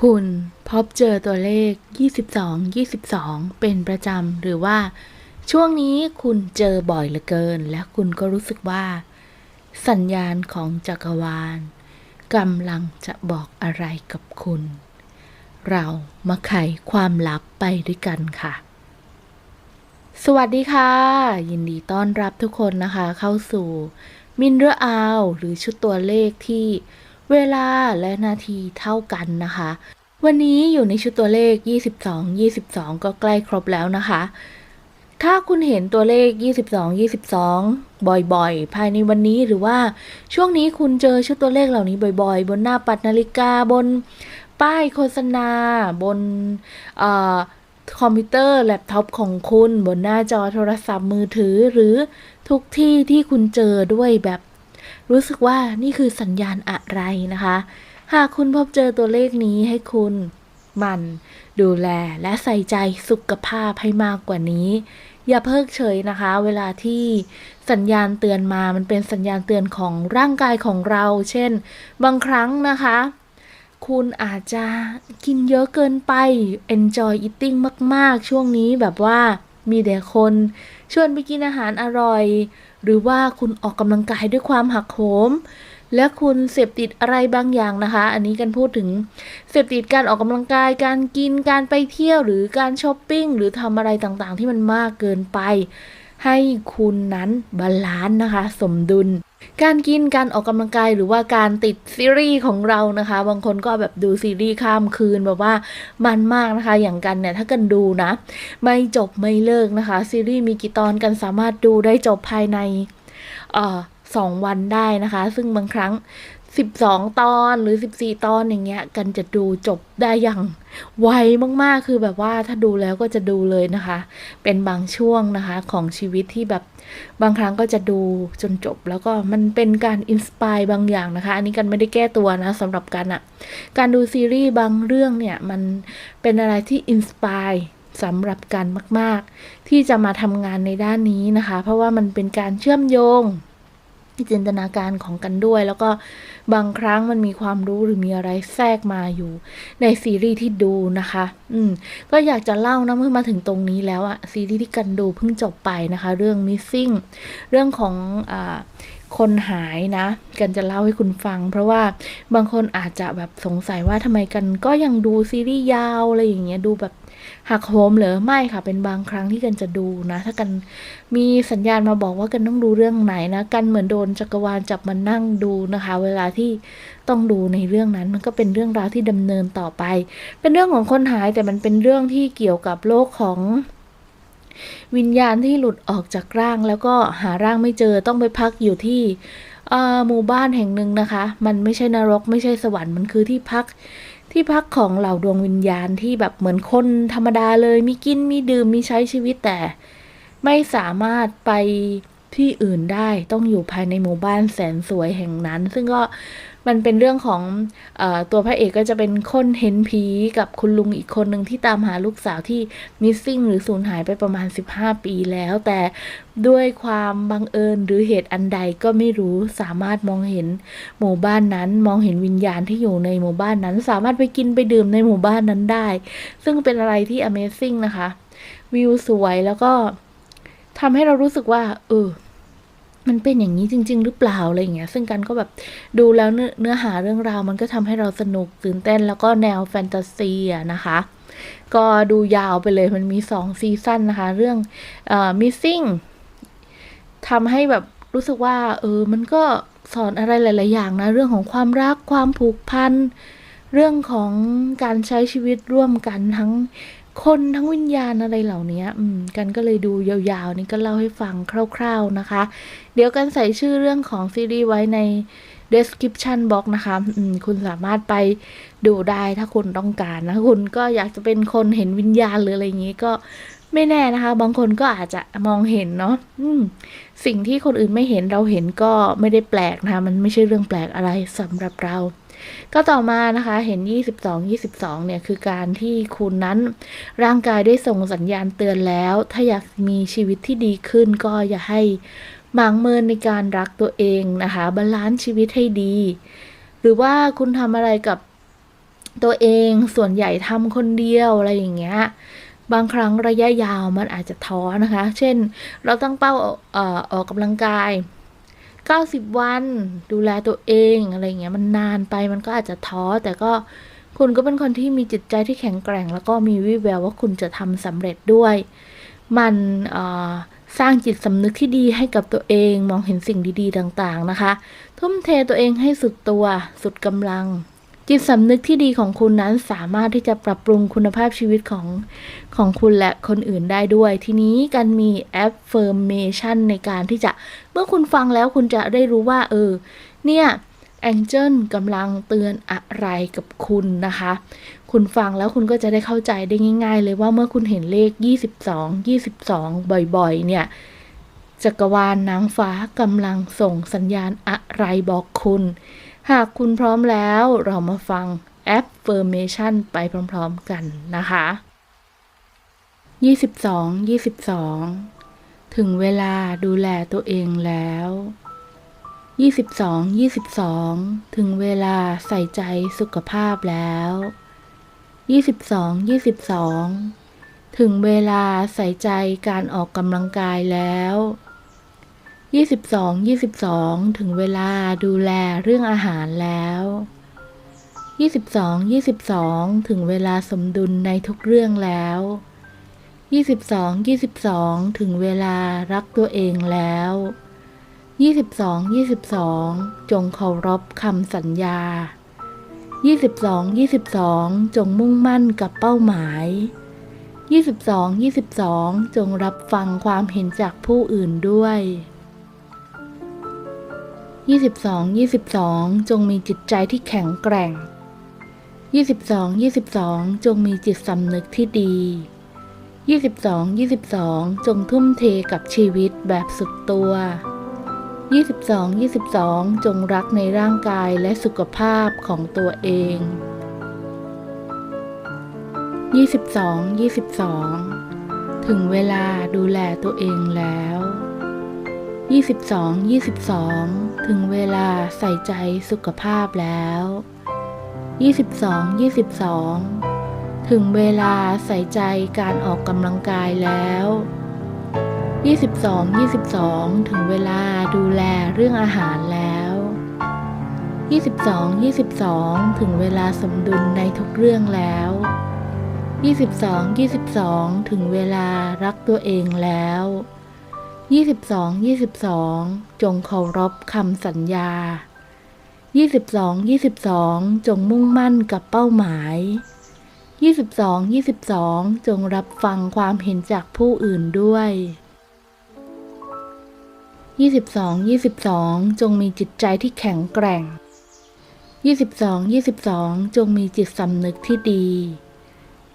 คุณพบเจอตัวเลข 22 22 เป็นประจำหรือว่า ช่วงนี้คุณเจอบ่อยเหลือเกิน และคุณก็รู้สึกว่า สัญญาณของจักรวาลกำลังจะบอกอะไรกับคุณ เรามาไขความลับไปด้วยกันค่ะ สวัสดีค่ะ ยินดีต้อนรับทุกคนนะคะ เข้าสู่มินเรอ์อาวหรือชุดตัวเลขที่ เวลาและนาทีเท่ากันนะคะ วันนี้อยู่ในชุดตัวเลข 22 22 ก็ใกล้ครบแล้วนะคะ ถ้าคุณเห็นตัวเลข 22 22 บ่อยๆ ภายในวันนี้หรือว่าช่วงนี้คุณเจอชุดตัวเลขเหล่านี้บ่อยๆ บนหน้าปัดนาฬิกาบนป้ายโฆษณาบนอคอมพิวเตอร์แล็ปท็อปของคุณ บนหน้าจอโทรศัพท์มือถือหรือทุกที่ที่คุณเจอด้วยแบบ รู้สึกว่านี่คือสัญญาณอะไรนะคะ หากคุณพบเจอตัวเลขนี้ให้คุณมันดูแลและใส่ใจสุขภาพให้มากกว่านี้ อย่าเพิกเฉยนะคะ เวลาที่สัญญาณเตือนมามันเป็นสัญญาณเตือนของร่างกายของเรา เช่น บางครั้งนะคะ คุณอาจจะกินเยอะเกินไป enjoy eating มาก ๆ ช่วงนี้แบบว่ามีแต่คน ชวนไปกินอาหารอร่อย หรือว่าคุณออกกำลังกายด้วยความหักโหม และคุณเสพติดอะไรบางอย่างนะคะ อันนี้กันพูดถึงเสพติดการออกกำลังกาย การกิน การไปเที่ยวหรือการช้อปปิ้งหรือทำอะไรต่างๆ ที่มันมากเกินไป ให้คุณนั้นบาลานซ์นะคะ สมดุล การกินการออกกำลังกายหรือว่าการติดซีรีส์ของเรานะคะ บางคนก็แบบดูซีรีส์ข้ามคืนแบบว่ามันมากนะคะ อย่างกันเนี่ยถ้ากันดูนะ ไม่จบไม่เลิกนะคะ ซีรีส์มีกี่ตอนกันสามารถดูได้จบภายในสองวันได้นะคะ ซึ่งบางครั้ง 12ตอนหรือ14ตอนอย่างเงี้ย กันจะดูจบได้อย่างไวมากๆ คือแบบว่าถ้าดูแล้วก็จะดูเลยนะคะ เป็นบางช่วงนะคะของชีวิตที่แบบบางครั้งก็จะดูจนจบ แล้วก็มันเป็นการอินสปายบางอย่างนะคะ อันนี้กันไม่ได้แก้ตัวนะสำหรับกันอะการดูซีรีส์บางเรื่องเนี่ย มันเป็นอะไรที่อินสปายสำหรับกันมาก ๆ ที่จะมาทำงานในด้านนี้นะคะ เพราะว่ามันเป็นการเชื่อมโยง จินตนาการของกันด้วย แล้วก็บางครั้งมันมีความรู้หรือมีอะไรแทรกมาอยู่ ในซีรีส์ที่ดูนะคะ อืม ก็อยากจะเล่านะเมื่อมาถึงตรงนี้แล้วอะซีรีส์ที่กันดูเพิ่งจบไปนะคะ เรื่อง missing เรื่องของอ่า คนหายนะ กันจะเล่าให้คุณฟัง เพราะว่าบางคนอาจจะแบบสงสัยว่าทำไมกันก็ยังดูซีรีส์ยาวอะไรอย่างเงี้ยดูแบบหักโหมเหรอไม่ค่ะ เป็นบางครั้งที่กันจะดูนะ ถ้ากันมีสัญญาณมาบอกว่ากันต้องดูเรื่องไหนนะกันเหมือนโดนจักรวาลจับมานั่งดูนะคะ เวลาที่ต้องดูในเรื่องนั้น มันก็เป็นเรื่องราวที่ดำเนินต่อไป เป็นเรื่องของคนหายแต่มันเป็นเรื่องที่เกี่ยวกับโลกของ วิญญาณที่หลุดออกจากร่างแล้วก็หาร่างไม่เจอต้องไปพักอยู่ที่หมู่บ้านแห่งหนึ่งนะคะ มันไม่ใช่นรก ไม่ใช่สวรรค์มันคือที่พักที่พักของเหล่าดวงวิญญาณที่แบบเหมือนคนธรรมดาเลย มีกินมีดื่มมีใช้ชีวิตแต่ ไม่สามารถไปที่อื่นได้ต้องอยู่ภายในหมู่บ้านแสนสวยแห่งนั้น ซึ่งก็ มันเป็นเรื่องของอตัวพระเอกก็จะเป็นคนเห็นผีกับคุณลุงอีกคนหนึ่งที่ตามหาลูกสาวที่มิสซิ่งหรือสูญหายไปประมาณ 15 ปีแล้ว แต่ด้วยความบังเอิญหรือเหตุอันใดก็ไม่รู้สามารถมองเห็นหมู่บ้านนั้น มองเห็นวิญญาณที่อยู่ในหมู่บ้านนั้น สามารถไปกินไปดื่มในหมู่บ้านนั้นได้ ซึ่งเป็นอะไรที่ Amazing นะคะ วิวสวยแล้วก็ทำให้เรารู้สึกว่าเออ มันเป็นอย่างนี้จริง ๆ หรือเปล่าอะไรอย่างเงี้ย ซึ่งกันก็แบบดูแล้วเนื้อหาเรื่องราว มันก็ทำให้เราสนุกตื่นเต้นแล้วก็แนวแฟนตาซีอะนะคะ ก็ดูยาวไปเลยมันมีสองซีซั่นนะคะ เรื่องเอ่อ missing ทำให้แบบรู้สึกว่า เออ มันก็สอนอะไรหลาย ๆ อย่างนะ เรื่องของความรักความผูกพัน เรื่องของการใช้ชีวิตร่วมกันทั้ง คนทั้งวิญญาณอะไรเหล่านี้อืมกันก็เลยดูยาวๆ นี่ก็เล่าให้ฟังคร่าวๆนะคะ เดี๋ยวกันใส่ชื่อเรื่องของซีรีส์ไว้ใน description box นะคะอืมคุณสามารถไปดูได้ถ้าคุณต้องการนะคุณก็อยากจะเป็นคนเห็นวิญญาณหรืออะไรอย่างนี้ก็ไม่แน่นะคะ บางคนก็อาจจะมองเห็นเนาะอืมสิ่งที่คนอื่นไม่เห็นเราเห็นก็ไม่ได้แปลกนะคะ มันไม่ใช่เรื่องแปลกอะไรสำหรับเรา ก็ต่อมานะคะเห็น 22 22 เนี่ยคือการที่คุณนั้นร่างกายได้ส่งสัญญาณเตือนแล้ว ถ้าอยากมีชีวิตที่ดีขึ้นก็อย่าให้หมางเมินในการรักตัวเองนะคะบาลานซ์ชีวิตให้ดี หรือว่าคุณทำอะไรกับตัวเองส่วนใหญ่ทำคนเดียวอะไรอย่างเงี้ยบางครั้งระยะยาวมันอาจจะท้อนะคะ เช่น เราตั้งเป้าออออกกำลังกาย 90 วันดูแลตัวเองอะไรเงี้ยมันนานไปมันก็อาจจะท้อ แต่ก็คุณก็เป็นคนที่มีจิตใจที่แข็งแกร่ง แล้วก็มีวิแววว่าคุณจะทำสำเร็จด้วย มันสร้างจิตสำนึกที่ดีให้กับตัวเองมองเห็นสิ่งดีๆ ต่างๆนะคะ ทุ่มเทตัวเองให้สุดตัวสุดกำลัง จิตสำนึกที่ดีของคุณนั้นสามารถที่จะปรับปรุงคุณภาพชีวิตของของคุณและคนอื่นได้ด้วย ทีนี้การมี affirmation ในการที่จะเมื่อคุณฟังแล้วคุณจะได้รู้ว่า เออ เนี่ยแองเจิลกำลังเตือนอะไรกับคุณนะคะ คุณฟังแล้วคุณก็จะได้เข้าใจได้ง่าย ๆ เลยว่าเมื่อคุณเห็นเลข 22 22 บ่อยๆ เนี่ยจักรวาลนางฟ้ากำลังส่งสัญญาณอะไรบอกคุณ หากคุณพร้อมแล้วเรามาฟัง affirmation ไปพร้อมๆกันนะคะ 22 22 ถึงเวลาดูแลตัวเองแล้ว 22 22 ถึงเวลาใส่ใจสุขภาพแล้ว 22 22 ถึงเวลาใส่ใจการออกกำลังกายแล้ว 22 22 ถึงเวลาดูแลเรื่องอาหารแล้ว 22 22 ถึงเวลาสมดุลในทุกเรื่องแล้ว 22 22 ถึงเวลารักตัวเองแล้ว 22 22 จงเคารพคำสัญญา 22 22 จงมุ่งมั่นกับเป้าหมาย 22 22 จงรับฟังความเห็นจากผู้อื่นด้วย 22 22 จงมีจิตใจที่แข็งแกร่ง 22 22 จงมีจิตสำนึกที่ดี 22 22 จงทุ่มเทกับชีวิตแบบสุดตัว 22 22 จงรักในร่างกายและสุขภาพของตัวเอง 22 22 ถึงเวลาดูแลตัวเองแล้ว 22 22 ถึงเวลาใส่ใจสุขภาพแล้ว 22 22 ถึงเวลาใส่ใจการออกกำลังกายแล้ว 22 22 ถึงเวลาดูแลเรื่องอาหารแล้ว 22 22 ถึงเวลาสมดุลในทุกเรื่องแล้ว 22 22 ถึงเวลารักตัวเองแล้ว 22 22 จงเคารพคำสัญญา 22 22 จงมุ่งมั่นกับเป้าหมาย 22 22 จงรับฟังความเห็นจากผู้อื่นด้วย 22 22 จงมีจิตใจที่แข็งแกร่ง 22 22 จงมีจิตสำนึกที่ดี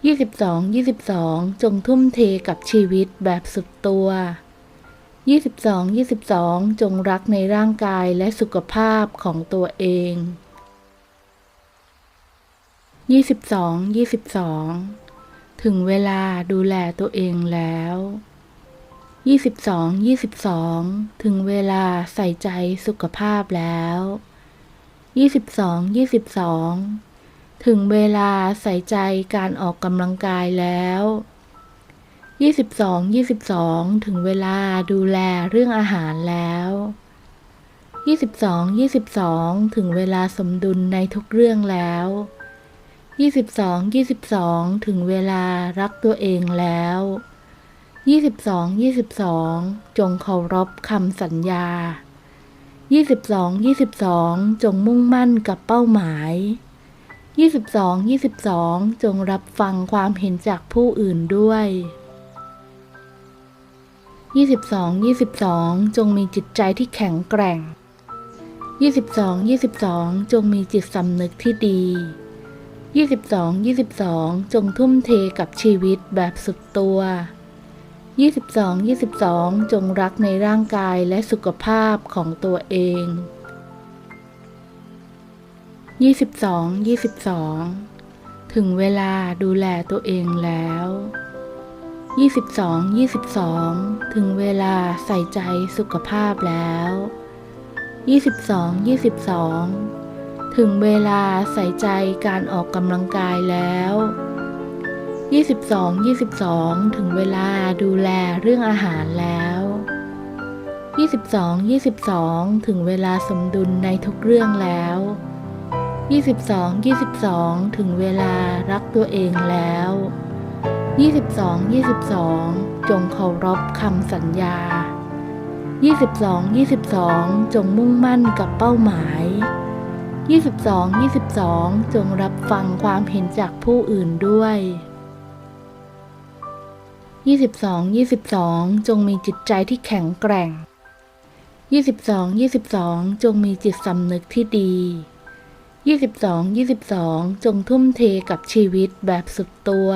22 22 จงทุ่มเทกับชีวิตแบบสุดตัว 22 22 จงรักในร่างกายและสุขภาพของตัวเอง 22 22 ถึงเวลาดูแลตัวเองแล้ว 22 22 ถึงเวลาใส่ใจสุขภาพแล้ว 22 22 ถึงเวลาใส่ใจการออกกำลังกายแล้ว 22 22 ถึงเวลาดูแลเรื่องอาหารแล้ว 22 22 ถึงเวลาสมดุลในทุกเรื่องแล้ว 22 22 ถึงเวลารักตัวเองแล้ว 22 22 จงเคารพคำสัญญา 22 22 จงมุ่งมั่นกับเป้าหมาย 22 22 จงรับฟังความเห็นจากผู้อื่นด้วย 22 22 จงมีจิตใจที่แข็งแกร่ง 22 22 จงมีจิตสำนึกที่ดี 22 22 จงทุ่มเทกับชีวิตแบบสุดตัว 22 22 จงรักในร่างกายและสุขภาพของตัวเอง 22 22 ถึงเวลาดูแลตัวเองแล้ว 22 22 ถึงเวลาใส่ใจสุขภาพแล้ว 22 22 ถึงเวลาใส่ใจการออกกำลังกายแล้ว 22 22 ถึงเวลาดูแลเรื่องอาหารแล้ว 22 22 ถึงเวลาสมดุลในทุกเรื่องแล้ว 22 22 ถึงเวลารักตัวเองแล้ว 22 22 จงเคารพคำสัญญา 22 22 จงมุ่งมั่นกับเป้าหมาย 22 22 จงรับฟังความเห็นจากผู้อื่นด้วย 22 22 จงมีจิตใจที่แข็งแกร่ง 22 22 จงมีจิตสำนึกที่ดี 22 22 จงทุ่มเทกับชีวิตแบบสุดตัว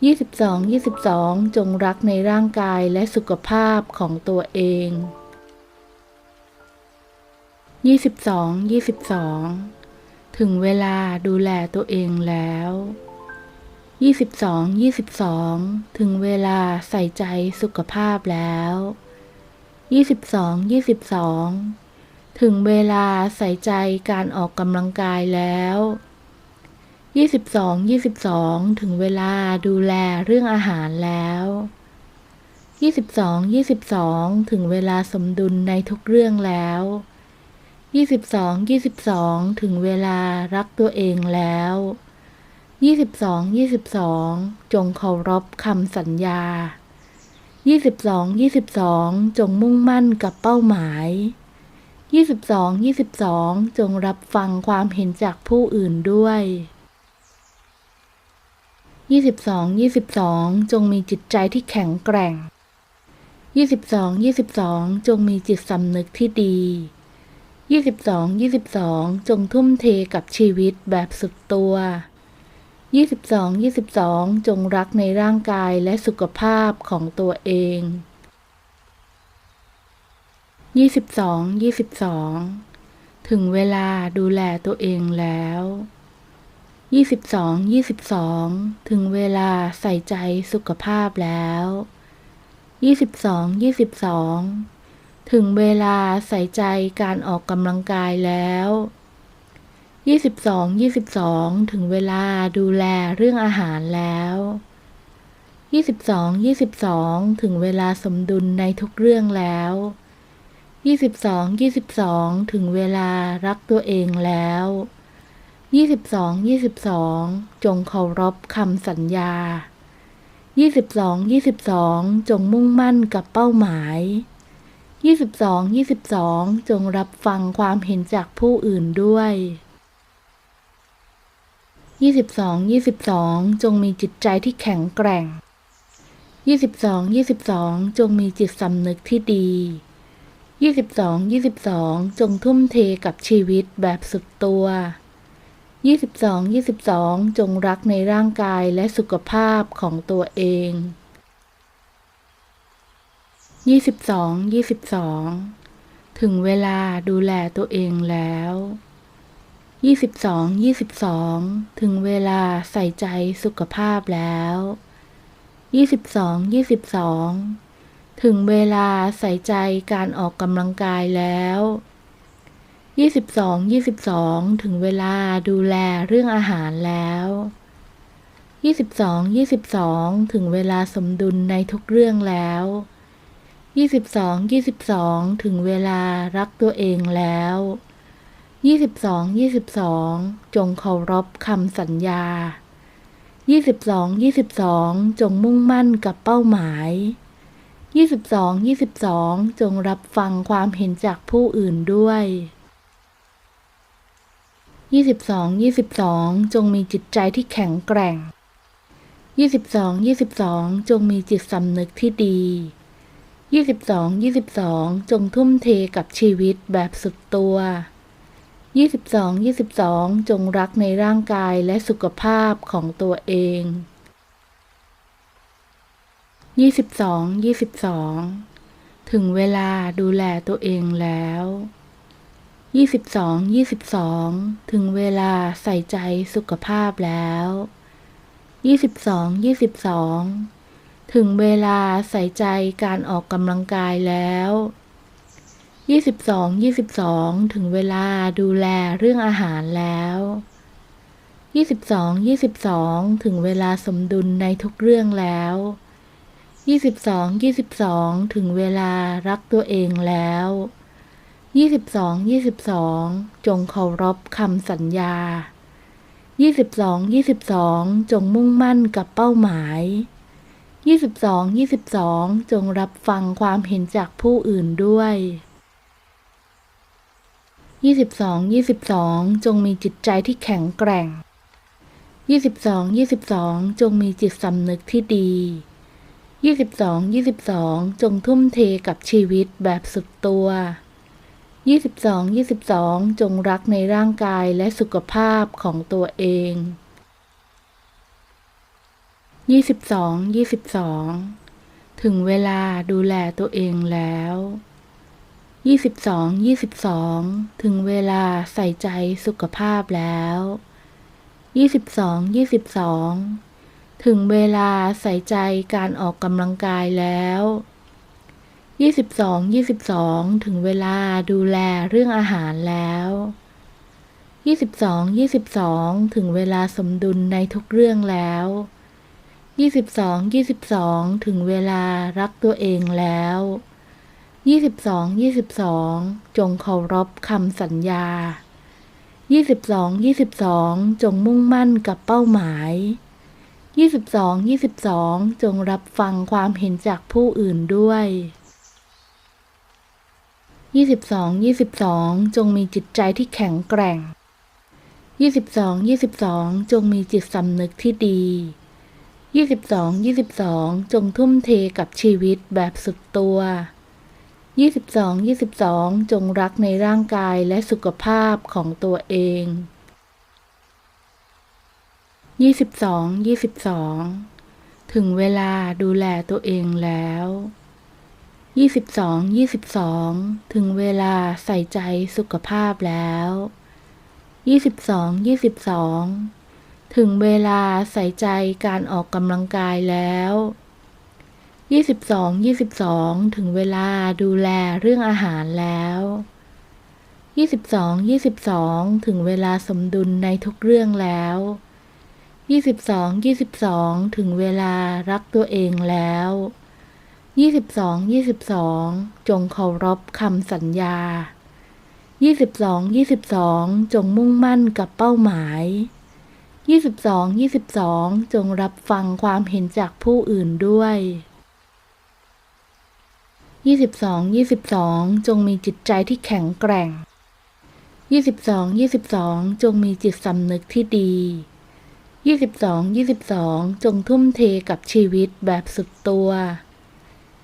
22 22 จงรักในร่างกายและสุขภาพของตัวเอง 22 22 ถึงเวลาดูแลตัวเองแล้ว 22 22 ถึงเวลาใส่ใจสุขภาพแล้ว 22 22 ถึงเวลาใส่ใจการออกกำลังกายแล้ว 22 22 ถึงเวลาดูแลเรื่องอาหารแล้ว 22 22 ถึงเวลาสมดุลในทุกเรื่องแล้ว 22 22 ถึงเวลารักตัวเองแล้ว 22 22 จงเคารพคำสัญญา 22 22 จงมุ่งมั่นกับเป้าหมาย 22 22 จงรับฟังความเห็นจากผู้อื่นด้วย 22 22 จงมีจิตใจที่แข็งแกร่ง 22 22 จงมีจิตสำนึกที่ดี 22 22 จงทุ่มเทกับชีวิตแบบสุดตัว 22 22 จงรักในร่างกายและสุขภาพของตัวเอง 22 22 ถึงเวลาดูแลตัวเองแล้ว 22 22 ถึงเวลาใส่ใจสุขภาพแล้ว 22 22 ถึงเวลาใส่ใจการออกกำลังกายแล้ว 22 22 ถึงเวลาดูแลเรื่องอาหารแล้ว 22 22 ถึงเวลาสมดุลในทุกเรื่องแล้ว 22 22 ถึงเวลารักตัวเองแล้ว 22 22 จงเคารพคำสัญญา 22 22 จงมุ่งมั่นกับเป้าหมาย 22 22 จงรับฟังความเห็นจากผู้อื่นด้วย 22 22 จงมีจิตใจที่แข็งแกร่ง 22 22 จงมีจิตสำนึกที่ดี 22 22 จงทุ่มเทกับชีวิตแบบสุดตัว 22 22 จงรักในร่างกายและสุขภาพของตัวเอง 22 22 ถึงเวลาดูแลตัวเองแล้ว 22 22 ถึงเวลาใส่ใจสุขภาพแล้ว 22 22 ถึงเวลาใส่ใจการออกกำลังกายแล้ว 22 22 ถึงเวลาดูแลเรื่องอาหารแล้ว 22 22 ถึงเวลาสมดุลในทุกเรื่องแล้ว 22 22 ถึงเวลารักตัวเองแล้ว 22 22 จงเคารพคำสัญญา 22 22 จงมุ่งมั่นกับเป้าหมาย 22 22 จงรับฟังความเห็นจากผู้อื่นด้วย 22 22 จงมีจิตใจที่แข็งแกร่ง 22 22 จงมีจิตสำนึกที่ดี 22 22 จงทุ่มเทกับชีวิตแบบสุดตัว 22 22 จงรักในร่างกายและสุขภาพของตัวเอง 22 22 ถึงเวลาดูแลตัวเองแล้ว 22 22 ถึงเวลาใส่ใจสุขภาพแล้ว 22 22 ถึงเวลาใส่ใจการออกกำลังกายแล้วยี่สิบสองยี่สิบสองถึงเวลาดูแลเรื่องอาหารแล้วยี่สิบสองยี่สิบสองถึงเวลาสมดุลในทุกเรื่องแล้วยี่สิบสองยี่สิบสองถึงเวลารักตัวเองแล้ว ยี่สิบสองยี่สิบสองจงเคารพคำสัญญายี่สิบสองยี่สิบสองจงมุ่งมั่นกับเป้าหมายยี่สิบสองยี่สิบสองจงรับฟังความเห็นจากผู้อื่นด้วยยี่สิบสองยี่สิบสองจงมีจิตใจที่แข็งแกร่งยี่สิบสองยี่สิบสองจงมีจิตสำนึกที่ดียี่สิบสองยี่สิบสองจงทุ่มเทกับชีวิตแบบสุดตัว ยี่สิบสองยี่สิบสองจงรักในร่างกายและสุขภาพของตัวเองยี่สิบสองยี่สิบสองถึงเวลาดูแลตัวเองแล้วยี่สิบสองยี่สิบสองถึงเวลาใส่ใจสุขภาพแล้วยี่สิบสองยี่สิบสองถึงเวลาใส่ใจการออกกำลังกายแล้ว ยี่สิบสองยี่สิบสองถึงเวลาดูแลเรื่องอาหารแล้วยี่สิบสองยี่สิบสองถึงเวลาสมดุลในทุกเรื่องแล้วยี่สิบสองยี่สิบสองถึงเวลารักตัวเองแล้วยี่สิบสองยี่สิบสองจงเคารพคำสัญญายี่สิบสองยี่สิบสองจงมุ่งมั่นกับเป้าหมายยี่สิบสองยี่สิบสองจงรับฟังความเห็นจากผู้อื่นด้วย ยี่สิบสองยี่สิบสองจงมีจิตใจที่แข็งแกร่งยี่สิบสองยี่สิบสองจงมีจิตสำนึกที่ดียี่สิบสองยี่สิบสองจงทุ่มเทกับชีวิตแบบสุดตัวยี่สิบสองยี่สิบสองจงรักในร่างกายและสุขภาพของตัวเองยี่สิบสองยี่สิบสองถึงเวลาดูแลตัวเองแล้ว ยี่สิบสองยี่สิบสองถึงเวลาใส่ใจสุขภาพแล้วยี่สิบสองยี่สิบสองถึงเวลาใส่ใจการออกกำลังกายแล้วยี่สิบสองยี่สิบสองถึงเวลาดูแลเรื่องอาหารแล้วยี่สิบสองยี่สิบสองถึงเวลาสมดุลในทุกเรื่องแล้วยี่สิบสองยี่สิบสองถึงเวลารักตัวเองแล้ว ยี่สิบสองยี่สิบสองจงเคารพคำสัญญายี่สิบสองยี่สิบสองจงมุ่งมั่นกับเป้าหมายยี่สิบสองยี่สิบสองจงรับฟังความเห็นจากผู้อื่นด้วยยี่สิบสองยี่สิบสองจงมีจิตใจที่แข็งแกร่งยี่สิบสองยี่สิบสองจงมีจิตสำนึกที่ดียี่สิบสองยี่สิบสองจงทุ่มเทกับชีวิตแบบสุดตัว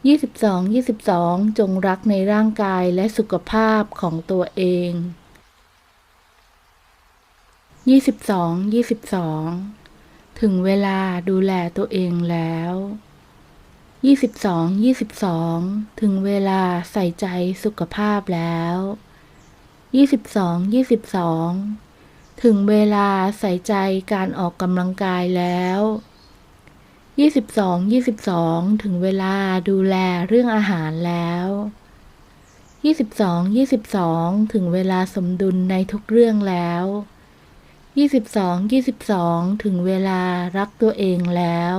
ยี่สิบสองยี่สิบสองจงรักในร่างกายและสุขภาพของตัวเองยี่สิบสองยี่สิบสองถึงเวลาดูแลตัวเองแล้วยี่สิบสองยี่สิบสองถึงเวลาใส่ใจสุขภาพแล้วยี่สิบสองยี่สิบสองถึงเวลาใส่ใจการออกกำลังกายแล้ว ยี่สิบสองยี่สิบสองถึงเวลาดูแลเรื่องอาหารแล้วยี่สิบสองยี่สิบสองถึงเวลาสมดุลในทุกเรื่องแล้วยี่สิบสองยี่สิบสองถึงเวลารักตัวเองแล้ว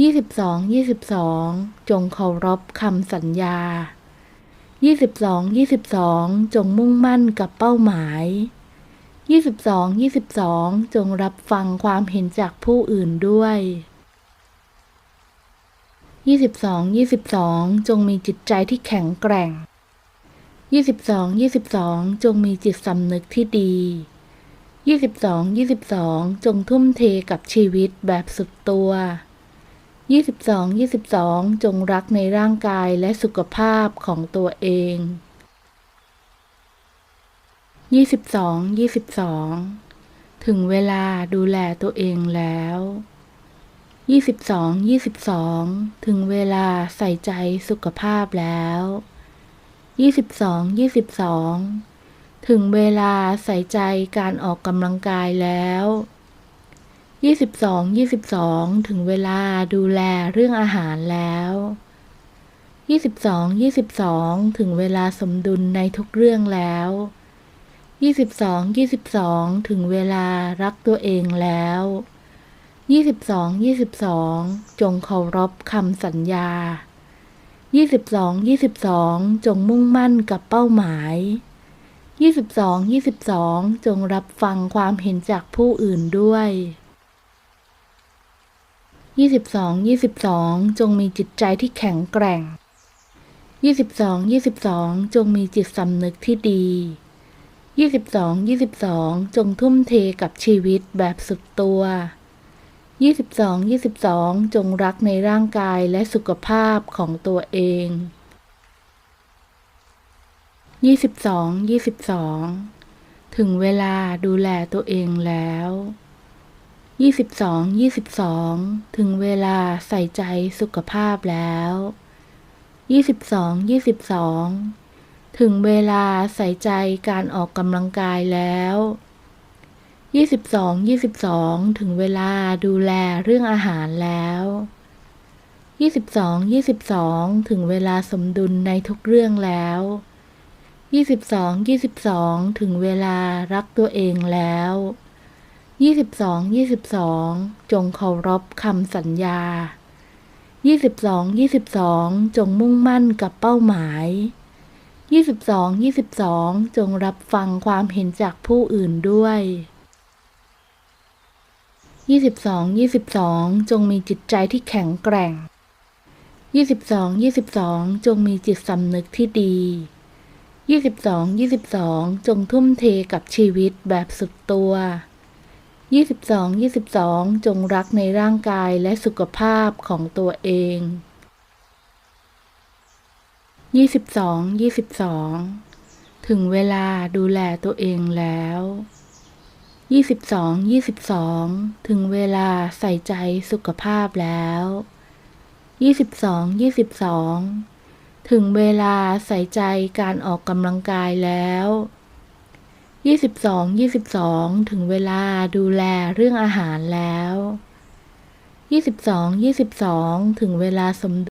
ยี่สิบสองยี่สิบสองจงเคารพคำสัญญายี่สิบสองยี่สิบสองจงมุ่งมั่นกับเป้าหมายยี่สิบสองยี่สิบสองจงรับฟังความเห็นจากผู้อื่นด้วย ยี่สิบสองยี่สิบสองจงมีจิตใจที่แข็งแกร่งยี่สิบสองยี่สิบสองจงมีจิตสำนึกที่ดียี่สิบสองยี่สิบสองจงทุ่มเทกับชีวิตแบบสุดตัวยี่สิบสองยี่สิบสองจงรักในร่างกายและสุขภาพของตัวเองยี่สิบสองยี่สิบสองถึงเวลาดูแลตัวเองแล้ว ยี่สิบสองยี่สิบสองถึงเวลาใส่ใจสุขภาพแล้วยี่สิบสองยี่สิบสองถึงเวลาใส่ใจการออกกำลังกายแล้วยี่สิบสองยี่สิบสองถึงเวลาดูแลเรื่องอาหารแล้วยี่สิบสองยี่สิบสองถึงเวลาสมดุลในทุกเรื่องแล้วยี่สิบสองยี่สิบสองถึงเวลารักตัวเองแล้ว ยี่สิบสองยี่สิบสองจงเคารพคำสัญญายี่สิบสองยี่สิบสองจงมุ่งมั่นกับเป้าหมายยี่สิบสองยี่สิบสองจงรับฟังความเห็นจากผู้อื่นด้วยยี่สิบสองยี่สิบสองจงมีจิตใจที่แข็งแกร่งยี่สิบสองยี่สิบสองจงมีจิตสำนึกที่ดียี่สิบสองยี่สิบสองจงทุ่มเทกับชีวิตแบบสุดตัว ยี่สิบสองยี่สิบสองจงรักในร่างกายและสุขภาพของตัวเองยี่สิบสองยี่สิบสองถึงเวลาดูแลตัวเองแล้วยี่สิบสองยี่สิบสองถึงเวลาใส่ใจสุขภาพแล้วยี่สิบสองยี่สิบสองถึงเวลาใส่ใจการออกกำลังกายแล้ว ยี่สิบสองยี่สิบสองถึงเวลาดูแลเรื่องอาหารแล้วยี่สิบสองยี่สิบสองถึงเวลาสมดุลในทุกเรื่องแล้วยี่สิบสองยี่สิบสองถึงเวลารักตัวเองแล้วยี่สิบสองยี่สิบสองจงเคารพคำสัญญายี่สิบสองยี่สิบสองจงมุ่งมั่นกับเป้าหมายยี่สิบสองยี่สิบสองจงรับฟังความเห็นจากผู้อื่นด้วย ยี่สิบสองยี่สิบสองจงมีจิตใจที่แข็งแกร่งยี่สิบสองยี่สิบสองจงมีจิตสำนึกที่ดียี่สิบสองยี่สิบสองจงทุ่มเทกับชีวิตแบบสุดตัวยี่สิบสองยี่สิบสองจงรักในร่างกายและสุขภาพของตัวเองยี่สิบสองยี่สิบสองถึงเวลาดูแลตัวเองแล้ว ยี่สิบสองยี่สิบสองถึงเวลาใส่ใจสุขภาพแล้วยี่สิบสองยี่สิบสองถึงเวลาใส่ใจการออกกำลังกายแล้วยี่สิบสองยี่สิบสองถึงเวลาดูแลเรื่องอาหารแล้วยี่สิบสองยี่สิบสองถึงเวลาสม